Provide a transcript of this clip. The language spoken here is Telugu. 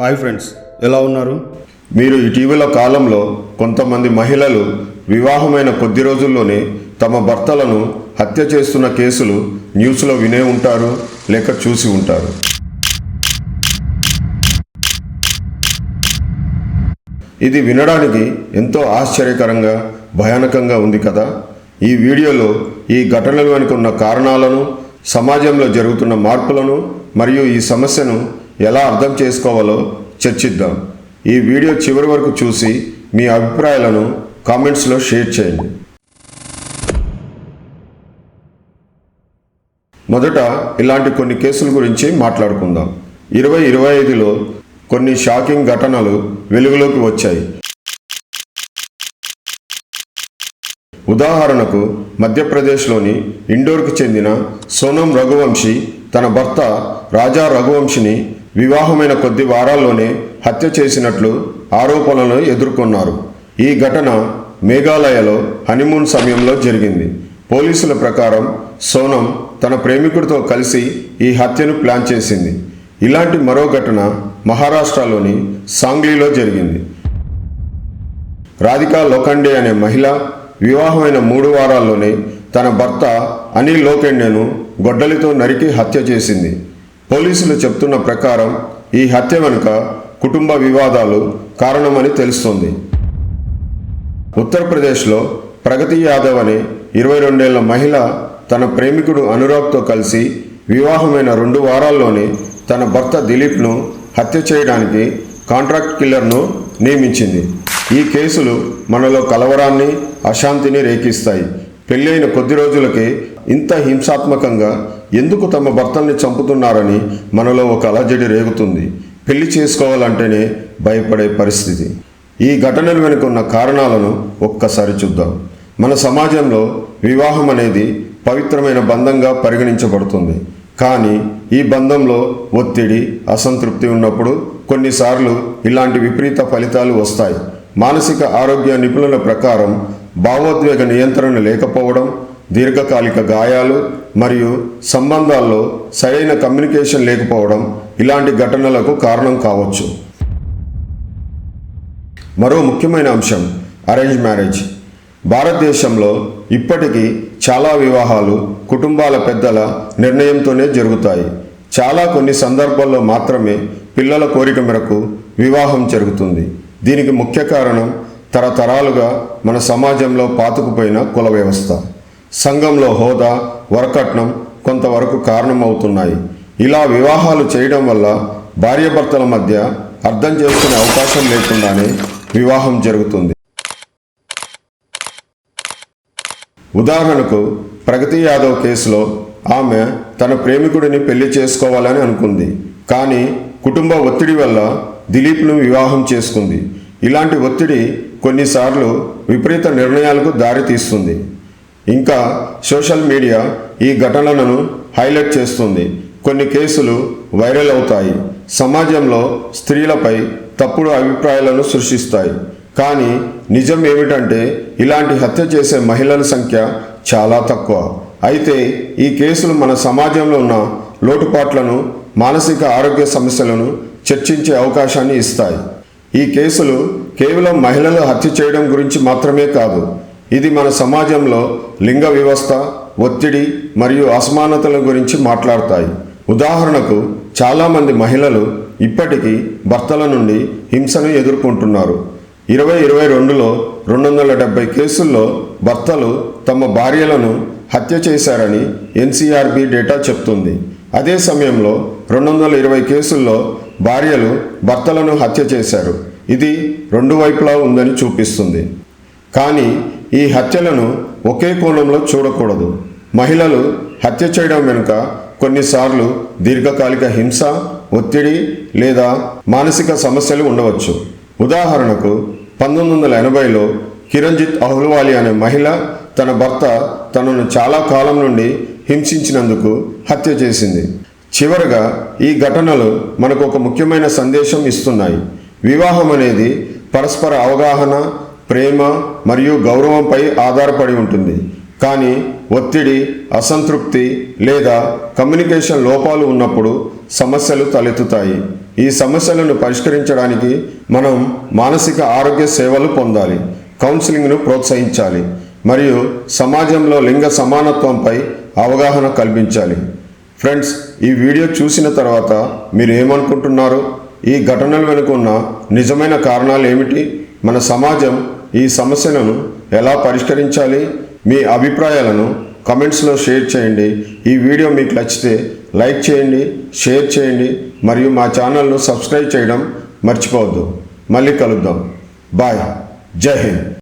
హాయ్ ఫ్రెండ్స్ ఎలా ఉన్నారు? మీరు ఇటీవల కాలంలో కొంతమంది మహిళలు వివాహమైన కొద్ది రోజుల్లోనే తమ భర్తలను హత్య చేస్తున్న కేసులు న్యూస్లో వినే ఉంటారు లేక చూసి ఉంటారు. ఇది వినడానికి ఎంతో ఆశ్చర్యకరంగా భయానకంగా ఉంది కదా? ఈ వీడియోలో ఈ ఘటనలు వెనుకున్న కారణాలను సమాజంలో జరుగుతున్న మార్పులను మరియు ఈ సమస్యను ఎలా అర్థం చేసుకోవాలో చర్చిద్దాం. ఈ వీడియో చివరి వరకు చూసి మీ అభిప్రాయాలను కామెంట్స్లో షేర్ చేయండి. మొదట ఇలాంటి కొన్ని కేసుల గురించి మాట్లాడుకుందాం. ఇరవై ఇరవై ఐదులో కొన్ని షాకింగ్ ఘటనలు వెలుగులోకి వచ్చాయి. ఉదాహరణకు మధ్యప్రదేశ్లోని ఇండోర్కు చెందిన సోనం రఘువంశీ తన భర్త రాజా రఘువంశిని వివాహమైన కొద్ది వారాల్లోనే హత్య చేసినట్లు ఆరోపణలను ఎదుర్కొన్నారు. ఈ ఘటన మేఘాలయలో హనీమూన్ సమయంలో జరిగింది. పోలీసుల ప్రకారం సోనం తన ప్రేమికుడితో కలిసి ఈ హత్యను ప్లాన్ చేసింది. ఇలాంటి మరో ఘటన మహారాష్ట్రలోని సాంగ్లీలో జరిగింది. రాధికా లోఖండే అనే మహిళ వివాహమైన మూడు వారాల్లోనే తన భర్త అనిల్ లోకెండెను గొడ్డలితో నరికి హత్య చేసింది. పోలీసులు చెప్తున్న ప్రకారం ఈ హత్య వెనుక కుటుంబ వివాదాలు కారణమని తెలుస్తోంది. ఉత్తరప్రదేశ్లో ప్రగతి యాదవ్ అనే ఇరవై రెండేళ్ళ మహిళ తన ప్రేమికుడు అనురాగ్తో కలిసి వివాహమైన రెండు వారాల్లోనే తన భర్త దిలీప్ను హత్య చేయడానికి కాంట్రాక్ట్ కిల్లర్ను నియమించింది. ఈ కేసులు మనలో కలవరాన్ని అశాంతిని రేకిస్తాయి పెళ్ళైన కొద్ది రోజులకే ఇంత హింసాత్మకంగా ఎందుకు తమ భర్తల్ని చంపుతున్నారని మనలో ఒక అలజడి రేగుతుంది. పెళ్ళి చేసుకోవాలంటేనే భయపడే పరిస్థితి. ఈ ఘటనలు వెనుకున్న కారణాలను ఒక్కసారి చూద్దాం. మన సమాజంలో వివాహం అనేది పవిత్రమైన బంధంగా పరిగణించబడుతుంది. కానీ ఈ బంధంలో ఒత్తిడి అసంతృప్తి ఉన్నప్పుడు కొన్నిసార్లు ఇలాంటి విపరీత ఫలితాలు వస్తాయి. మానసిక ఆరోగ్య నిపుణుల ప్రకారం భావోద్వేగ నియంత్రణ లేకపోవడం దీర్ఘకాలిక గాయాలు మరియు సంబంధాల్లో సరైన కమ్యూనికేషన్ లేకపోవడం ఇలాంటి ఘటనలకు కారణం కావచ్చు. మరో ముఖ్యమైన అంశం అరేంజ్ మ్యారేజ్ భారతదేశంలో ఇప్పటికీ చాలా వివాహాలు కుటుంబాల పెద్దల నిర్ణయంతోనే జరుగుతాయి. చాలా కొన్ని సందర్భాల్లో మాత్రమే పిల్లల కోరిక మేరకు వివాహం జరుగుతుంది. దీనికి ముఖ్య కారణం తరతరాలుగా మన సమాజంలో పాతుకుపోయిన కుల వ్యవస్థ. సంఘంలో హోదా వరకట్నం కొంతవరకు కారణమవుతున్నాయి. ఇలా వివాహాలు చేయడం వల్ల భార్యాభర్తల మధ్య అర్థం చేసుకునే అవకాశం లేకుండానే వివాహం జరుగుతుంది. ఉదాహరణకు ప్రగతి యాదవ్ కేసులో ఆమె తన ప్రేమికుడిని పెళ్ళి చేసుకోవాలని అనుకుంది. కానీ కుటుంబ ఒత్తిడి వల్ల దిలీప్ను వివాహం చేసుకుంది. ఇలాంటి ఒత్తిడి కొన్నిసార్లు విపరీత నిర్ణయాలకు దారితీస్తుంది. ఇంకా సోషల్ మీడియా ఈ ఘటనలను హైలైట్ చేస్తుంది. కొన్ని కేసులు వైరల్ అవుతాయి. సమాజంలో స్త్రీలపై తప్పుడు అభిప్రాయాలను సృష్టిస్తాయి. కానీ నిజం ఏమిటంటే ఇలాంటి హత్య చేసే మహిళల సంఖ్య చాలా తక్కువ. అయితే ఈ కేసులు మన సమాజంలో ఉన్న లోటుపాట్లను మానసిక ఆరోగ్య సమస్యలను చర్చించే అవకాశాన్ని ఇస్తాయి. ఈ కేసులు కేవలం మహిళలు హత్య చేయడం గురించి మాత్రమే కాదు ఇది మన సమాజంలో లింగ వ్యవస్థ ఒత్తిడి మరియు అసమానతల గురించి మాట్లాడతాయి. ఉదాహరణకు చాలామంది మహిళలు ఇప్పటికీ భర్తల నుండి హింసను ఎదుర్కొంటున్నారు. ఇరవై ఇరవై రెండులో రెండు వందల డెబ్బై కేసుల్లో భర్తలు తమ భార్యలను హత్య చేశారని ఎన్సీఆర్బి డేటా చెప్తుంది. అదే సమయంలో రెండు వందల ఇరవై కేసుల్లో భార్యలు భర్తలను హత్య చేశారు. ఇది రెండు వైపులా ఉందని చూపిస్తుంది. కానీ ఈ హత్యలను ఒకే కోణంలో చూడకూడదు. మహిళలు హత్య చేయడం వెనుక కొన్నిసార్లు దీర్ఘకాలిక హింస ఒత్తిడి లేదా మానసిక సమస్యలు ఉండవచ్చు. ఉదాహరణకు పంతొమ్మిది వందల ఎనభైలో కిరణ్జిత్ అహ్లువాలి అనే మహిళ తన భర్త తనను చాలా కాలం నుండి హింసించినందుకు హత్య చేసింది. చివరగా ఈ ఘటనలు మనకు ఒక ముఖ్యమైన సందేశం ఇస్తున్నాయి. వివాహం అనేది పరస్పర అవగాహన ప్రేమ మరియు గౌరవంపై ఆధారపడి ఉంటుంది. కానీ ఒత్తిడి అసంతృప్తి లేదా కమ్యూనికేషన్ లోపాలు ఉన్నప్పుడు సమస్యలు తలెత్తుతాయి. ఈ సమస్యలను పరిష్కరించడానికి మనం మానసిక ఆరోగ్య సేవలు పొందాలి కౌన్సిలింగ్ను ప్రోత్సహించాలి మరియు సమాజంలో లింగ సమానత్వంపై అవగాహన కల్పించాలి. ఫ్రెండ్స్ ఈ వీడియో చూసిన తర్వాత మీరు ఏమనుకుంటున్నారు ఈ ఘటనల వెనుక ఉన్న నిజమైన కారణాలు ఏమిటి? మన సమాజం ఈ సమస్యలను ఎలా పరిష్కరించాలి మీ అభిప్రాయాలను కమెంట్స్లో షేర్ చేయండి. ఈ వీడియో మీకు నచ్చితే లైక్ చేయండి షేర్ చేయండి మరియు మా ఛానల్ను సబ్స్క్రైబ్ చేయడం మర్చిపోవద్దు. మళ్ళీ కలుద్దాం. బాయ్. జై హింద్.